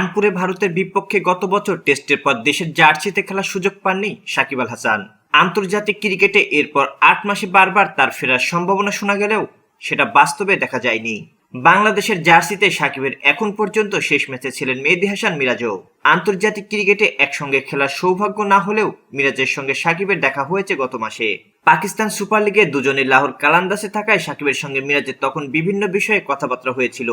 কানপুরে ভারতের বিপক্ষে গত বছর টেস্টের পর দেশের জার্সিতে খেলার সুযোগ পাননি সাকিব আল হাসান। আন্তর্জাতিক ক্রিকেটে এরপর আট মাসে বারবার তার ফেরার সম্ভাবনা শোনা গেলেও সেটা বাস্তবে দেখা যায়নি। বাংলাদেশের জার্সিতে সাকিবের এখন পর্যন্ত শেষ ম্যাচে ছিলেন মেহেদি হাসান মিরাজও। আন্তর্জাতিক ক্রিকেটে একসঙ্গে খেলার সৌভাগ্য না হলেও মিরাজের সঙ্গে সাকিবের দেখা হয়েছে গত মাসে। পাকিস্তান সুপার লিগে দুজনে লাহোর কালান্দাসে থাকায় সাকিবের সঙ্গে মিরাজের তখন বিভিন্ন বিষয়ে কথাবার্তা হয়েছিল।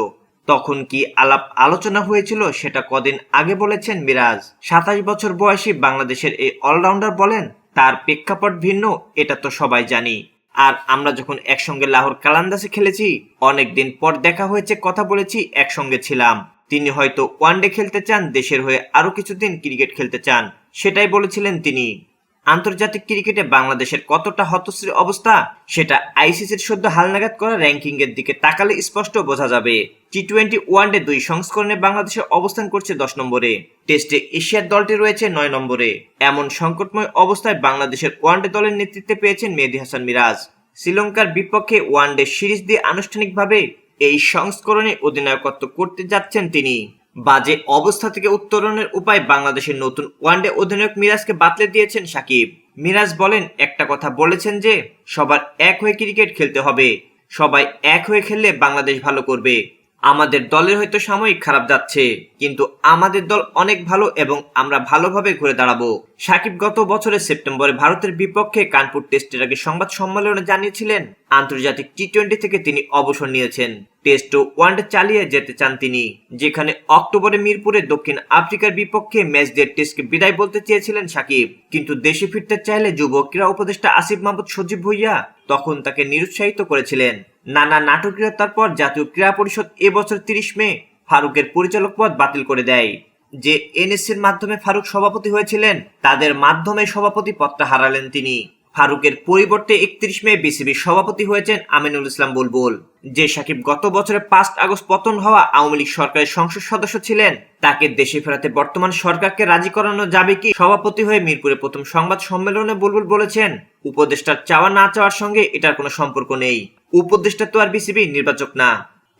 তখন কি আলাপ আলোচনা হয়েছিল সেটা কদিন আগে বলেছেন মিরাজ। সাতাশ বছর বয়সী বাংলাদেশের এই অলরাউন্ডার বলেন, তার প্রেক্ষাপট ভিন্ন, এটা তো সবাই জানি। আর আমরা যখন একসঙ্গে লাহোর কালান্দাসে খেলেছি অনেকদিন পর দেখা হয়েছে, কথা বলেছি, একসঙ্গে ছিলাম। তিনি হয়তো ওয়ানডে খেলতে চান, দেশের হয়ে আরও কিছুদিন ক্রিকেট খেলতে চান, সেটাই বলেছিলেন তিনি। আন্তর্জাতিক ক্রিকেটে বাংলাদেশের কতটা হতশ্রী অবস্থা, সেটা আইসিসির সদ্য হালনাগাদ করা র্যাঙ্কিং এর দিকে তাকালে স্পষ্ট বোঝা যাবে। টি টোয়েন্টি ওয়ানডে দুই সংস্করণে বাংলাদেশের অবস্থান করছে দশ নম্বরে। টেস্টে এশিয়ার দলটি রয়েছে নয় নম্বরে। এমন সংকটময় অবস্থায় বাংলাদেশের ওয়ানডে দলের নেতৃত্বে পেয়েছেন মেহেদি হাসান মিরাজ। শ্রীলঙ্কার বিপক্ষে ওয়ানডে সিরিজ দিয়ে আনুষ্ঠানিকভাবে এই সংস্করণে অধিনায়কত্ব করতে যাচ্ছেন তিনি। বাজে অবস্থা থেকে উত্তরণের উপায় বাংলাদেশের নতুন ওয়ানডে অধিনায়ক মিরাজকে বাতলে দিয়েছেন সাকিব। মিরাজ বলেন, একটা কথা বলেছেন যে, সবার এক হয়ে ক্রিকেট খেলতে হবে। সবাই এক হয়ে খেললে বাংলাদেশ ভালো করবে। আমাদের দলের হয়তো সাময়িক খারাপ যাচ্ছে, কিন্তু আমাদের দল অনেক ভালো এবং আমরা ভালোভাবে ঘুরে দাঁড়াবো। সাকিব গত বছরের সেপ্টেম্বরে ভারতের বিপক্ষে কানপুর টেস্টের আগে সংবাদ সম্মেলনে জানিয়েছিলেন আন্তর্জাতিক টি টোয়েন্টি থেকে তিনি অবসর নিয়েছেন। টেস্ট ও ওয়ানডে চালিয়ে যেতে চান তিনি, যেখানে অক্টোবরে মিরপুরে দক্ষিণ আফ্রিকার বিপক্ষে ম্যাচ দিয়ে টেস্টকে বিদায় বলতে চেয়েছিলেন সাকিব। কিন্তু দেশে ফিরতে চাইলে যুব ক্রীড়া উপদেষ্টা আসিফ মাহমুদ সজীব ভুইয়া তখন তাকে নিরুৎসাহিত করেছিলেন। নানা নাটকীয়তার পর জাতীয় ক্রীড়া পরিষদ এবছর তিরিশ মে ফারুকের পরিচালক পদ বাতিল করে দেয়। যে এনএসসির মাধ্যমে ফারুক সভাপতি হয়েছিলেন, তাদের মাধ্যমে সভাপতি পদটা হারালেন তিনি। ফারুকের পরিবর্তে একত্রিশ মে বিসিবির সভাপতি হয়েছেন আমিনুল ইসলাম বুলবুল। যে সাকিব গত বছরের পাঁচ আগস্ট পতন হওয়া আওয়ামী লীগ সরকারের সংসদ সদস্য ছিলেন, তাকে দেশে ফেরাতে বর্তমান সরকারকে রাজি করানো যাবে কি? সভাপতি হয়ে মিরপুরে প্রথম সংবাদ সম্মেলনে বুলবুল বলেছেন, উপদেষ্টার চাওয়া না চাওয়ার সঙ্গে এটার কোনো সম্পর্ক নেই। উপদেষ্টা তো আর বিসিবি নির্বাচক না।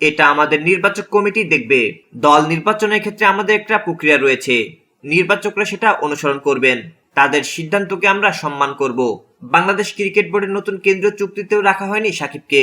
এটা আমাদের নির্বাচক কমিটি দেখবে। দল নির্বাচনের ক্ষেত্রে আমাদের একটা প্রক্রিয়া রয়েছে। নির্বাচকরা সেটা অনুসরণ করবেন। তাদের সিদ্ধান্তকে আমরা সম্মান করব। বাংলাদেশ ক্রিকেট বোর্ডের নতুন কেন্দ্রীয় চুক্তিতেও রাখা হয়নি সাকিবকে।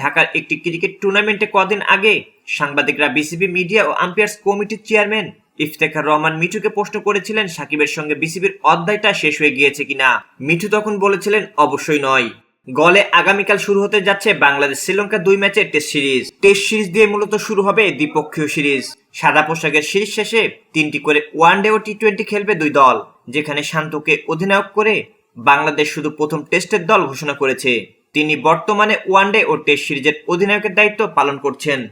ঢাকার একটি ক্রিকেট টুর্নামেন্টে কদিন আগে সাংবাদিকরা বিসিবি মিডিয়া ও আম্পায়ার্স কমিটির চেয়ারম্যান ইফতেখার রহমান মিঠুকে প্রশ্ন করেছিলেন, সাকিবের সঙ্গে বিসিবির অধ্যায়টা শেষ হয়ে গিয়েছে কিনা? মিঠু তখন বলেছিলেন, অবশ্যই নয়। গলে আগামীকাল শুরু হতে যাচ্ছে বাংলাদেশ শ্রীলঙ্কা দুই ম্যাচের টেস্ট সিরিজ। টেস্ট সিরিজ দিয়ে মূলত শুরু হবে দ্বিপক্ষীয় সিরিজ। সাদা পোশাকের সিরিজ শেষে তিনটি করে ওয়ানডে ও টি টোয়েন্টি খেলবে দুই দল, যেখানে শান্তকে অধিনায়ক করে বাংলাদেশ শুধু প্রথম টেস্টের দল ঘোষণা করেছে। তিনি বর্তমানে ওয়ানডে ও টেস্ট সিরিজের অধিনায়কের দায়িত্ব পালন করছেন।